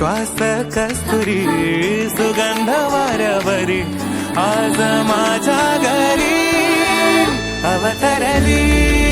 श्वास कस्तुरी सुगंध वाऱ्यावरी आज माझ्या घरी अवतरली.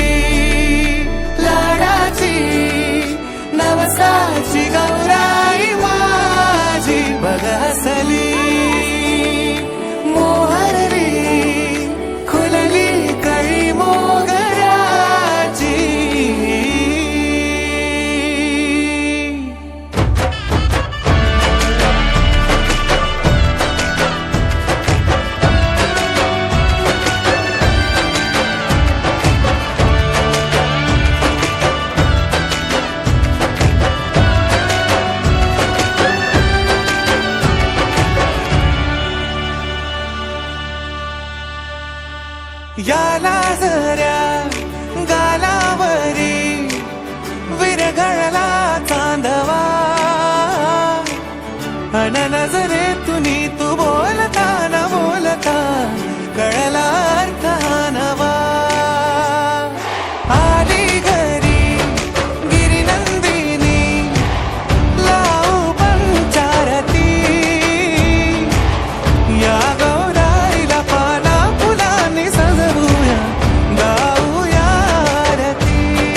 याला जऱ्या गालावरी विरघळला चांदवा. अन बोल